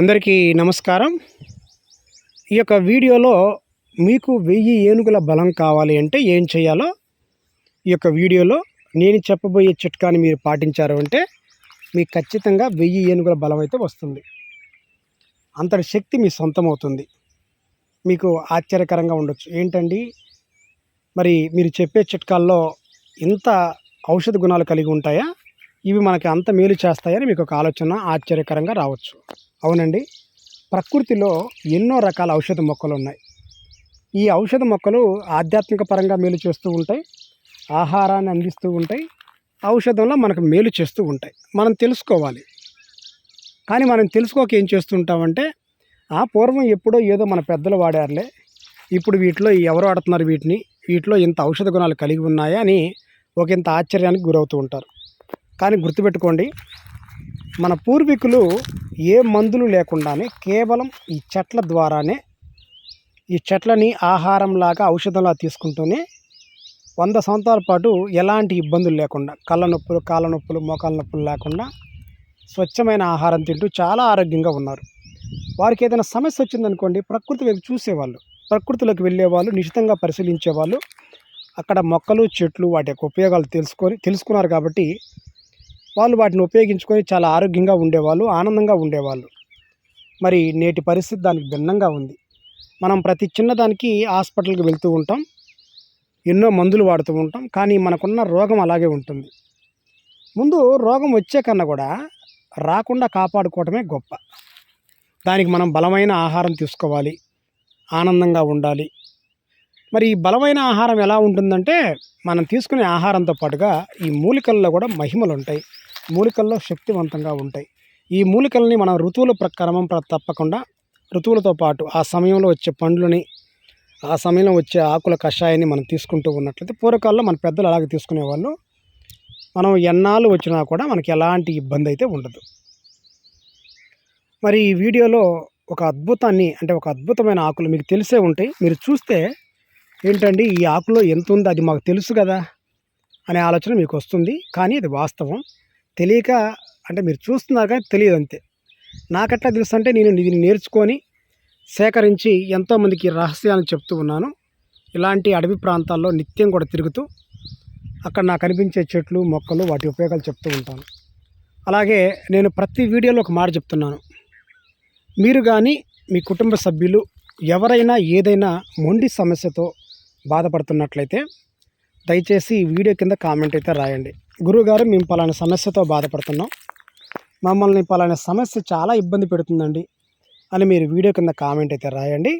అందరికీ నమస్కారం. ఈ యొక్క వీడియోలో మీకు వెయ్యి ఏనుగుల బలం కావాలి అంటే ఏం చేయాలో ఈ యొక్క వీడియోలో నేను చెప్పబోయే చిట్కాని మీరు పాటించారు అంటే మీకు ఖచ్చితంగా వెయ్యి ఏనుగుల బలం అయితే వస్తుంది. అంతటి శక్తి మీ సొంతం అవుతుంది మీకు ఆశ్చర్యకరంగా ఉండొచ్చు. ఏంటండి? మరి మీరు చెప్పే చిట్కాల్లో ఇంత ఔషధ గుణాలు కలిగి ఉంటాయా? ఇవి మనకి అంత మేలు చేస్తాయని మీకు ఒక ఆలోచన ఆశ్చర్యకరంగా రావచ్చు. అవునండి. ప్రకృతిలో ఎన్నో రకాల ఔషధ మొక్కలు ఉన్నాయి. ఈ ఔషధ మొక్కలు ఆధ్యాత్మిక పరంగా మేలు చేస్తూ ఉంటాయి. ఆహారాన్ని అందిస్తూ ఉంటాయి. ఔషధంలో మనకు మేలు చేస్తూ ఉంటాయి. మనం తెలుసుకోవాలి. కానీ మనం తెలుసుకోక ఏం చేస్తుంటామంటే ఆ పూర్వం ఎప్పుడో ఏదో మన పెద్దలు వాడారులే. ఇప్పుడు వీటిలో ఎవరు వాడుతున్నారు వీటిని? వీటిలో ఇంత ఔషధ గుణాలు కలిగి ఉన్నాయా అని ఒక ఇంత ఆశ్చర్యానికి గురవుతూ ఉంటారు. కానీ గుర్తుపెట్టుకోండి మన పూర్వీకులు ఏ మందులు లేకుండానే కేవలం ఈ చెట్ల ద్వారానే ఈ చెట్లని ఆహారంలాగా ఔషధంలా తీసుకుంటూనే వంద సంవత్సరాల పాటు ఎలాంటి ఇబ్బందులు లేకుండా కళ్ళ నొప్పులు కాళ్ళ నొప్పులు మోకాళ్ళ నొప్పులు లేకుండా స్వచ్ఛమైన ఆహారం తింటూ చాలా ఆరోగ్యంగా ఉన్నారు. వారికి ఏదైనా సమస్య వచ్చిందనుకోండి ప్రకృతి వైపు చూసేవాళ్ళు ప్రకృతిలోకి వెళ్ళేవాళ్ళు నిశితంగా పరిశీలించేవాళ్ళు అక్కడ మొక్కలు చెట్లు వాటి యొక్క ఉపయోగాలు తెలుసుకొని తెలుసుకున్నారు కాబట్టి వాళ్ళు వాటిని ఉపయోగించుకొని చాలా ఆరోగ్యంగా ఉండేవాళ్ళు ఆనందంగా ఉండేవాళ్ళు. మరి నేటి పరిస్థితి దానికి భిన్నంగా ఉంది. మనం ప్రతి చిన్నదానికి హాస్పిటల్కి వెళ్తూ ఉంటాం ఎన్నో మందులు వాడుతూ ఉంటాం కానీ మనకున్న రోగం అలాగే ఉంటుంది. ముందు రోగం వచ్చే కన్నా కూడా రాకుండా కాపాడుకోవటమే గొప్ప. దానికి మనం బలమైన ఆహారం తీసుకోవాలి ఆనందంగా ఉండాలి. మరి ఈ బలమైన ఆహారం ఎలా ఉంటుందంటే మనం తీసుకునే ఆహారంతో పాటుగా ఈ మూలికల్లో కూడా మహిమలు ఉంటాయి మూలికల్లో శక్తివంతంగా ఉంటాయి. ఈ మూలికల్ని మనం ఋతువుల ప్రకారం తప్పకుండా ఋతువులతో పాటు ఆ సమయంలో వచ్చే పండ్లని ఆ సమయంలో వచ్చే ఆకుల కషాయాన్ని మనం తీసుకుంటూ ఉన్నట్లయితే పూర్వకాలంలో మన పెద్దలు అలాగే తీసుకునేవాళ్ళు. మనం ఎన్నాళ్ళు వచ్చినా కూడా మనకి ఎలాంటి ఇబ్బంది అయితే ఉండదు. మరి ఈ వీడియోలో ఒక అద్భుతాన్ని అంటే ఒక అద్భుతమైన ఆకులు మీకు తెలిసే ఉంటాయి. మీరు చూస్తే ఏంటండి ఈ ఆకులో ఎంత ఉందో అది మాకు తెలుసు కదా అనే ఆలోచన మీకు వస్తుంది. కానీ అది వాస్తవం. తెలియక అంటే మీరు చూస్తున్నారు కానీ తెలియదు అంతే నాకట్లా తెలుసు అంటే నేను దీన్ని నేర్చుకొని సేకరించి ఎంతోమందికి రహస్యాలను చెప్తూ ఉన్నాను. ఇలాంటి అడవి ప్రాంతాల్లో నిత్యం కూడా తిరుగుతూ అక్కడ నాకు కనిపించే చెట్లు మొక్కలు వాటి ఉపయోగాలు చెప్తూ ఉంటాను. అలాగే నేను ప్రతి వీడియోలో ఒక మాట చెప్తున్నాను. మీరు కానీ మీ కుటుంబ సభ్యులు ఎవరైనా ఏదైనా మొండి సమస్యతో బాధపడుతున్నట్లయితే దయచేసి ఈ వీడియో కింద కామెంట్ అయితే రాయండి. గురువుగారు మేము పలానా సమస్యతో బాధపడుతున్నాం. మమ్మల్ని పలానా సమస్య చాలా ఇబ్బంది పెడుతుందండి అని మీరు వీడియో కింద కామెంట్ అయితే రాయండి.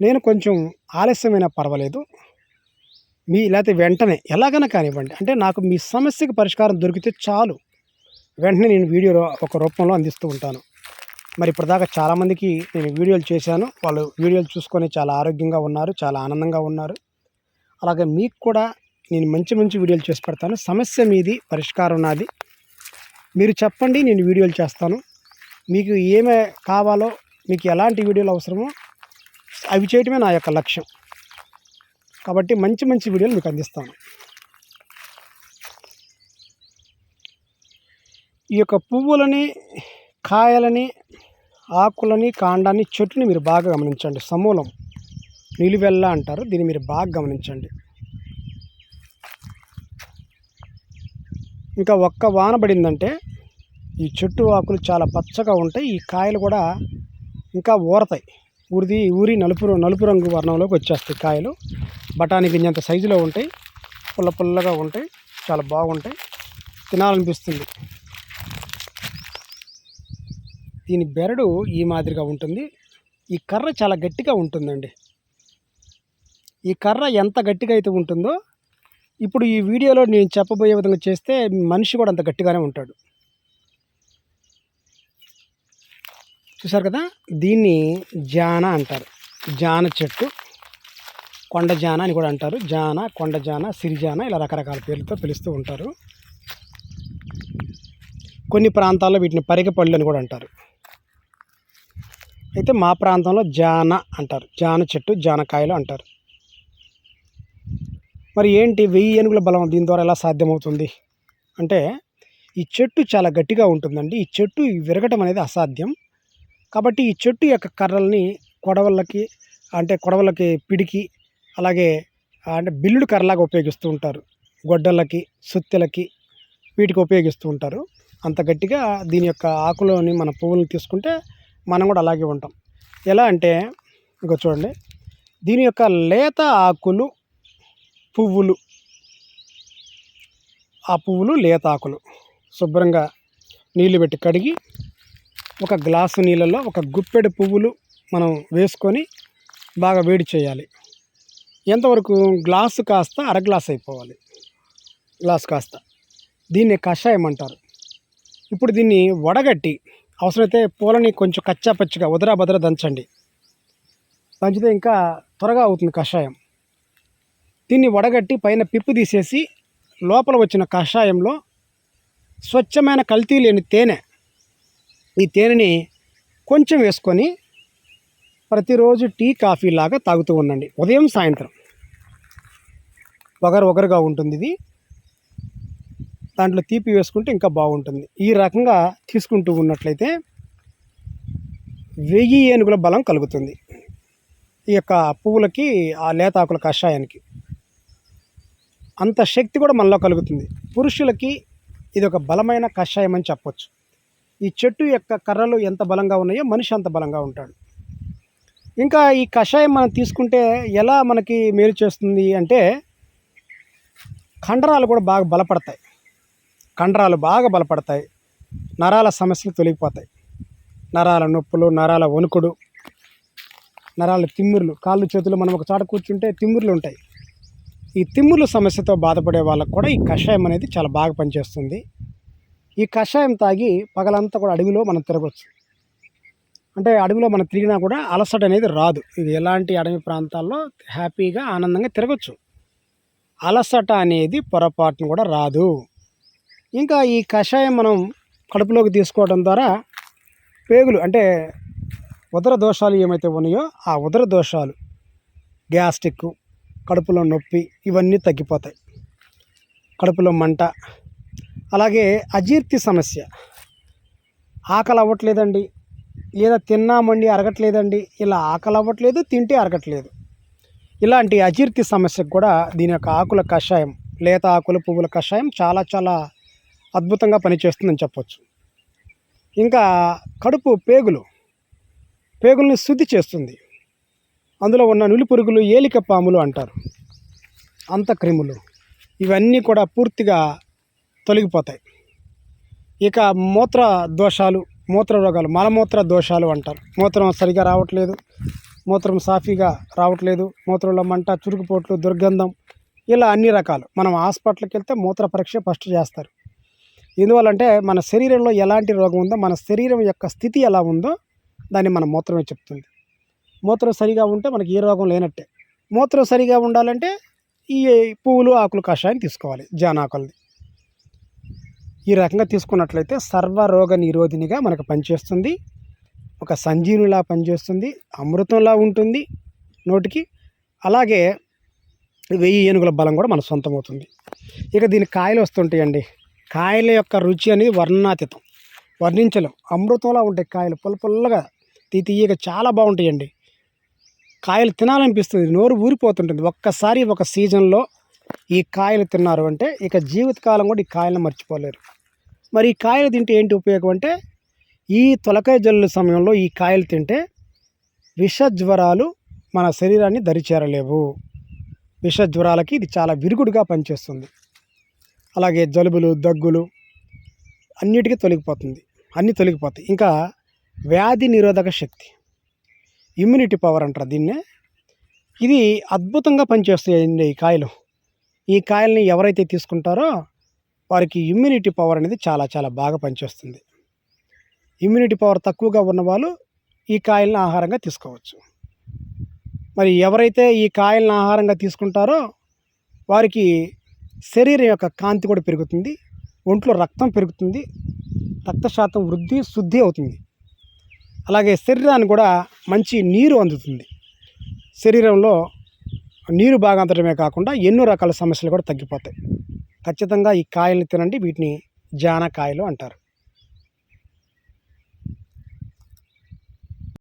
నేను కొంచెం ఆలస్యమైనా పర్వాలేదు. మీ లేకపోతే వెంటనే ఎలాగైనా కానివ్వండి. అంటే నాకు మీ సమస్యకి పరిష్కారం దొరికితే చాలు. వెంటనే నేను వీడియో ఒక రూపంలో అందిస్తూ ఉంటాను. మరి ఇప్పటిదాకా చాలామందికి నేను వీడియోలు చేశాను. వాళ్ళు వీడియోలు చూసుకొని చాలా ఆరోగ్యంగా ఉన్నారు చాలా ఆనందంగా ఉన్నారు. అలాగే మీకు కూడా నేను మంచి మంచి వీడియోలు చేసి పెడతాను. సమస్య మీది పరిష్కారం నాది. మీరు చెప్పండి నేను వీడియోలు చేస్తాను. మీకు ఏమే కావాలో మీకు ఎలాంటి వీడియోలు అవసరమో అవి చేయటమే నా యొక్క లక్ష్యం. కాబట్టి మంచి మంచి వీడియోలు మీకు అందిస్తాను. ఈ యొక్క పువ్వులని కాయలని ఆకులని కాండాన్ని చెట్టుని మీరు బాగా గమనించండి. సమూలం నిలువెల్ల అంటారు. దీన్ని మీరు బాగా గమనించండి. ఇంకా ఒక్క వాన పడిందంటే ఈ చెట్టు ఆకులు చాలా పచ్చగా ఉంటాయి ఈ కాయలు కూడా ఇంకా ఊరతాయి. ఊరిది ఊరి నలుపు నలుపు రంగు వర్ణంలోకి వచ్చేస్తాయి కాయలు. బఠానీ గింజంత సైజులో ఉంటాయి పుల్ల పుల్లగా ఉంటాయి చాలా బాగుంటాయి. తినాలనిపిస్తుంది. దీని బెరడు ఈ మాదిరిగా ఉంటుంది. ఈ కర్ర చాలా గట్టిగా ఉంటుందండి. ఈ కర్ర ఎంత గట్టిగా అయితే ఉంటుందో ఇప్పుడు ఈ వీడియోలో నేను చెప్పబోయే విధంగా చేస్తే మనిషి కూడా అంత గట్టిగానే ఉంటాడు. చూసారు కదా? దీన్ని జాన అంటారు. జాన చెట్టు కొండ జాన అని కూడా అంటారు. జాన కొండ జాన సిరిజాన ఇలా రకరకాల పేర్లతో పిలుస్తూ ఉంటారు. కొన్ని ప్రాంతాల్లో వీటిని పరిగపళ్ళు అని కూడా అంటారు. అయితే మా ప్రాంతంలో జాన అంటారు. జాన చెట్టు జానకాయలు అంటారు. మరి ఏంటి వెయ్యి ఏనుగుల బలం దీని ద్వారా ఎలా సాధ్యమవుతుంది? అంటే ఈ చెట్టు చాలా గట్టిగా ఉంటుందండి. ఈ చెట్టు విరగటం అనేది అసాధ్యం. కాబట్టి ఈ చెట్టు యొక్క కర్రల్ని కొడవళ్ళకి అంటే కొడవలకి పిడికి అలాగే అంటే బిల్లుడు కర్రలాగా ఉపయోగిస్తూ ఉంటారు. గొడ్డలకి సుత్తెలకి వీటికి ఉపయోగిస్తూ ఉంటారు. అంత గట్టిగా దీని యొక్క ఆకులోని మన పువ్వులను తీసుకుంటే మనం కూడా అలాగే ఉంటాం. ఎలా అంటే ఇంకో చూడండి. దీని యొక్క లేత ఆకులు పువ్వులు. ఆ పువ్వులు లేతాకులు. శుభ్రంగా నీళ్ళు పెట్టి కడిగి ఒక గ్లాసు నీళ్ళలో ఒక గుప్పెడు పువ్వులు మనం వేసుకొని బాగా వేడి చేయాలి. ఎంతవరకు గ్లాసు కాస్త అర గ్లాస్ అయిపోవాలి. గ్లాస్ కాస్త. దీన్ని కషాయం అంటారు. ఇప్పుడు దీన్ని వడగట్టి అవసరమైతే పూలని కొంచెం కచ్చా పచ్చిగా ఉదరా బదర దంచండి. దంచితే ఇంకా త్వరగా అవుతుంది కషాయం. దీన్ని వడగట్టి పైన పిప్పు తీసేసి లోపల వచ్చిన కషాయంలో స్వచ్ఛమైన కల్తీ లేని తేనె ఈ తేనెని కొంచెం వేసుకొని ప్రతిరోజు టీ కాఫీ లాగా తాగుతూ ఉండండి. ఉదయం సాయంత్రం. ఒకరు ఒకరుగా ఉంటుంది ఇది. దాంట్లో తీపి వేసుకుంటే ఇంకా బాగుంటుంది. ఈ రకంగా తీసుకుంటూ ఉన్నట్లయితే వెయ్యి ఏనుగుల బలం కలుగుతుంది. ఈ యొక్క పువ్వులకి ఆ లేతాకుల కషాయానికి. అంత శక్తి కూడా మనలో కలుగుతుంది. పురుషులకి ఇది ఒక బలమైన కషాయం అని చెప్పొచ్చు. ఈ చెట్టు యొక్క కర్రలు ఎంత బలంగా ఉన్నాయో మనిషి అంత బలంగా ఉంటాడు. ఇంకా ఈ కషాయం మనం తీసుకుంటే ఎలా మనకి మేలు చేస్తుంది అంటే కండరాలు కూడా బాగా బలపడతాయి. కండరాలు బాగా బలపడతాయి. నరాల సమస్యలు తొలగిపోతాయి. నరాల నొప్పులు నరాల వణుకుడు నరాల తిమ్మిర్లు కాళ్ళు చేతులు మనం ఒక చాట కూర్చుంటే తిమ్మిర్లు ఉంటాయి. ఈ తిమ్ముల సమస్యతో బాధపడే వాళ్ళకు కూడా ఈ కషాయం అనేది చాలా బాగా పనిచేస్తుంది. ఈ కషాయం తాగి పగలంతా కూడా అడవిలో మనం తిరగవచ్చు అంటే అడవిలో మనం తిరిగినా కూడా అలసట అనేది రాదు. ఇది ఎలాంటి అడవి ప్రాంతాల్లో హ్యాపీగా ఆనందంగా తిరగచ్చు. అలసట అనేది పొరపాటును కూడా రాదు. ఇంకా ఈ కషాయం మనం కడుపులోకి తీసుకోవడం ద్వారా పేగులు అంటే ఉదర దోషాలు ఏమైతే ఉన్నాయో ఆ ఉదర దోషాలు గ్యాస్ట్రిక్ కడుపులో నొప్పి ఇవన్నీ తగ్గిపోతాయి. కడుపులో మంట. అలాగే అజీర్తి సమస్య. ఆకలి అవ్వట్లేదండి. లేదా తిన్నామండి అరగట్లేదండి. ఇలా ఆకలి అవ్వట్లేదు తింటే అరగట్లేదు. ఇలాంటి అజీర్తి సమస్యకు కూడా దీని యొక్క ఆకుల కషాయం లేత ఆకుల పువ్వుల కషాయం చాలా చాలా అద్భుతంగా పనిచేస్తుందని చెప్పొచ్చు. ఇంకా కడుపు పేగులు. పేగుల్ని శుద్ధి చేస్తుంది. అందులో ఉన్న నులి పురుగులు ఏలిక పాములు అంటారు. అంతక్రిములు ఇవన్నీ కూడా పూర్తిగా తొలగిపోతాయి. ఇక మూత్ర దోషాలు మూత్ర రోగాలు మలమూత్ర దోషాలు అంటారు. మూత్రం సరిగా రావట్లేదు మూత్రం సాఫీగా రావట్లేదు మూత్రంలో మంట చురుకుపోట్లు దుర్గంధం ఇలా అన్ని రకాలు. మనం హాస్పిటల్కి వెళ్తే మూత్ర పరీక్ష ఫస్ట్ చేస్తారు. ఎందువల్లంటే మన శరీరంలో ఎలాంటి రోగం ఉందో మన శరీరం యొక్క స్థితి ఎలా ఉందో దాన్ని మన మూత్రమే చెప్తుంది. మూత్రం సరిగా ఉంటే మనకి ఏ రోగం లేనట్టే. మూత్రం సరిగా ఉండాలంటే ఈ పువ్వులు ఆకులు కషాయం తీసుకోవాలి జానాకులది. ఈ రకంగా తీసుకున్నట్లయితే సర్వరోగ నిరోధినిగా మనకు పనిచేస్తుంది. ఒక సంజీవునిలా పనిచేస్తుంది అమృతంలా ఉంటుంది నోటికి. అలాగే వెయ్యి ఏనుగుల బలం కూడా మన సొంతం అవుతుంది ఇక దీని కాయలు వస్తుంటాయండి. కాయల యొక్క రుచి అనేది వర్ణనాతీతం. వర్ణించలేం. అమృతంలా ఉంటాయి కాయలు. పుల్ల పుల్లగా తీ తీయగా చాలా బాగుంటాయండి. కాయలు తినాలనిపిస్తుంది. నోరు ఊరిపోతుంటుంది. ఒక్కసారి ఒక సీజన్లో ఈ కాయలు తిన్నారు అంటే ఇక జీవితకాలం కూడా ఈ కాయలను మర్చిపోలేరు. మరి ఈ కాయలు తింటే ఏంటి ఉపయోగం అంటే ఈ తొలకాయ జల్లు సమయంలో ఈ కాయలు తింటే విష జ్వరాలు మన శరీరాన్ని దరిచేరలేవు. విష జ్వరాలకి ఇది చాలా విరుగుడుగా పనిచేస్తుంది. అలాగే జలుబులు దగ్గులు అన్నిటికీ తొలగిపోతుంది. అన్నీ తొలగిపోతాయి. ఇంకా వ్యాధి నిరోధక శక్తి. ఇమ్యూనిటీ పవర్ అంటారు దీన్నే. ఇది అద్భుతంగా పనిచేస్తాయండి ఈ కాయలు. ఈ కాయల్ని ఎవరైతే తీసుకుంటారో వారికి ఇమ్యూనిటీ పవర్ అనేది చాలా చాలా బాగా పనిచేస్తుంది. ఇమ్యూనిటీ పవర్ తక్కువగా ఉన్న వాళ్ళు ఈ కాయలను ఆహారంగా తీసుకోవచ్చు. మరి ఎవరైతే ఈ కాయలను ఆహారంగా తీసుకుంటారో వారికి శరీరం యొక్క కాంతి కూడా పెరుగుతుంది ఒంట్లో రక్తం పెరుగుతుంది రక్త శాతం వృద్ధి శుద్ధి అవుతుంది. అలాగే శరీరానికి కూడా మంచి నీరు అందుతుంది. శరీరంలో నీరు బాగా అందడమే కాకుండా ఎన్నో రకాల సమస్యలు కూడా తగ్గిపోతాయి. ఖచ్చితంగా ఈ కాయల్ని తినండి వీటిని జానకాయలు అంటారు.